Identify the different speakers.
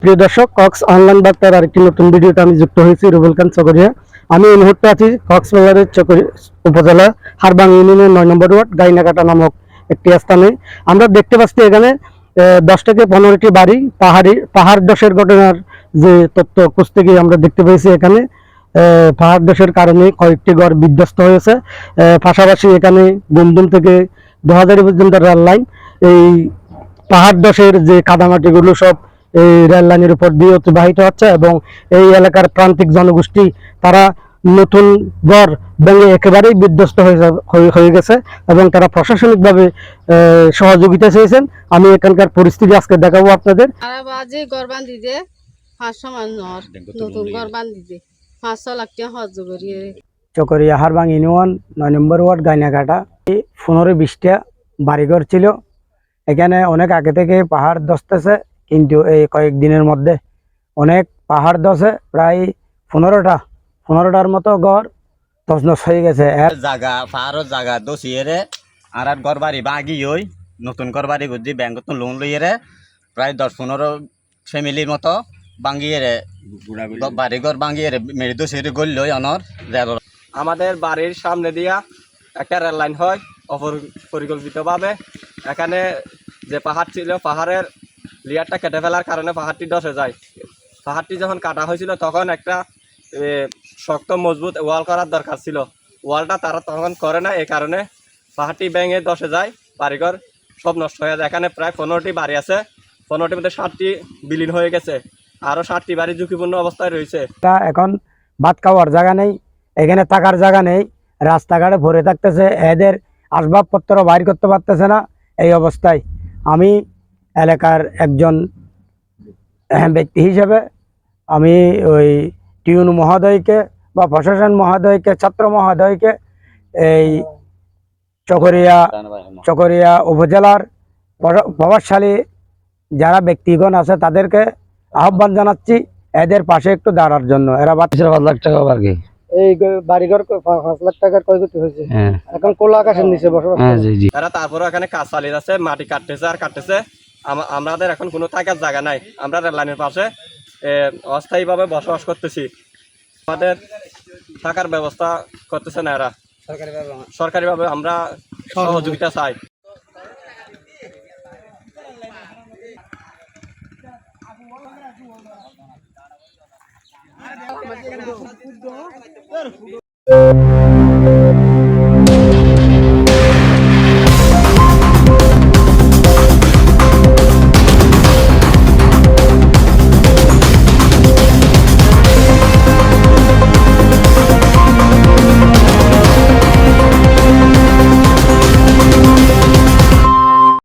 Speaker 1: প্রিয় দর্শক, Cox online বার্তার আরেকটি নতুন ভিডিওতে আমি যুক্ত হয়েছি, রুবেল খান চকরিয়া। আমি এই মুহূর্তে আছি কক্সবাজারের চকরি উপজেলা হারবাং ইউনিয়নের নয় নম্বর ওয়ার্ড গাইনাকাটা নামক একটি স্থানে। আমরা দেখতে পাচ্ছি এখানে দশ থেকে পনেরোটি বাড়ি, পাহাড়ি পাহাড় দশের ঘটনার যে তথ্য খুঁজতে গিয়ে আমরা দেখতে পেয়েছি এখানে। পাহাড় দশের কারণে কয়েকটি ঘর বিধ্বস্ত হয়েছে। পাশাপাশি এখানে গুমদুম থেকে দোহাজারি পর্যন্ত রেল লাইন এই পাহাড় দশের যে কাদামাটিগুলো সব এই রেল লাইনের উপর দিয়ে অতিবাহিত হচ্ছে এবং এই এলাকার প্রান্তিক জনগোষ্ঠী তারা নতুন গড় ভেঙে একেবারেই বিধ্বস্ত হয়ে গেছে এবং তারা প্রশাসনিকভাবে আহ, সহযোগিতা চেয়েছেন। আমি এখানকার পরিস্থিতি আজকে দেখাবো আপনাদের। চকরিয়া হারবাং ইউনিয়ন নয় নম্বর ওয়ার্ড গাইনাঘাটা। পনেরো বিশটা বাড়িঘর ছিল। এখানে অনেক আগে থেকে পাহাড় দসতেছে কিন্তু এই কয়েকদিনের মধ্যে অনেক পাহাড় দশে প্রায় পনেরোটা পনেরোটার মতো ঘর তছনছ হয়ে গেছে। এর
Speaker 2: জাগা পাহাড়ের জাগা দোষিয়েরে আর আর ঘর বাড়ি বাগি হই নতুন ঘর বাড়ি বুঝছি ব্যাংকত লোন লইয়ে রে প্রায় দশ পনেরো ফ্যামিলির মতো বাঙ্গিয়েরে বাড়ি ঘর বাঙ্গিয়েরে মেরি দোষিয়েরে গল লই অনর রেল
Speaker 3: আমাদের বাড়ির সামনে দিয়া একটা রেল লাইন হয় অপরিকল্পিতভাবে এখানে যে পাহাড় ছিল পাহাড়ের লেয়ারটা কেটে ফেলার কারণে পাহাড়টি ধসে যায়। পাহাড়টি যখন কাটা হয়েছিল, তখন একটা শক্ত, মজবুত ওয়াল করার দরকার ছিল। ওয়ালটা তারা তখন করে না এই কারণে পাহাড়টি ভেঙে ধসে যায়, বাড়িঘর সব নষ্ট হয়ে যায়। এখানে প্রায় পনেরোটি বাড়ি আছে, পনেরোটির মধ্যে ষাটটি বিলীন হয়ে গেছে আরও ষাটটি বাড়ি ঝুঁকিপূর্ণ অবস্থায় রয়েছে।
Speaker 1: তা এখন ভাত খাওয়ার জায়গা নেই, এখানে থাকার জায়গা নেই, রাস্তাঘাটে ভরে থাকতেছে, এদের আসবাবপত্র বাইর করতে পারতেছে না, এই অবস্থায়। আমি এলাকার একজন আহ, ব্যক্তি হিসেবে আমি ওই টিউন মহোদয়কে বা প্রশাসন মহোদয়কে ছাত্র মহোদয়কে এই চকরিয়া চকরিয়া উপজেলার প্রভাবশালী যারা ব্যক্তিগণ আছে তাদেরকে আহ্বান জানাচ্ছি এদের পাশে একটু দাঁড়ার জন্য। এরা বাচ্চা
Speaker 4: পাঁচ লাখ টাকা আর কি?
Speaker 1: এই বাড়িঘর পাঁচ লাখ টাকার ক্ষয়ক্ষতি হয়েছে।
Speaker 4: হ্যাঁ।
Speaker 1: এখন কোলা আকাশের নিচে বসবাস
Speaker 4: হ্যাঁ
Speaker 3: তারা তারপরে এখানে কাজ চালিয়ে যাচ্ছে মাটি কাটতেছে আর কাটতেছে আমাদের এখন কোনো থাকার জায়গা নাই। আমরা রেল লাইনের পাশে অস্থায়ীভাবে বসবাস করতেছি। আমাদের থাকার ব্যবস্থা করতেছে না এরা। সরকারিভাবে আমরা। সহযোগিতা চাই।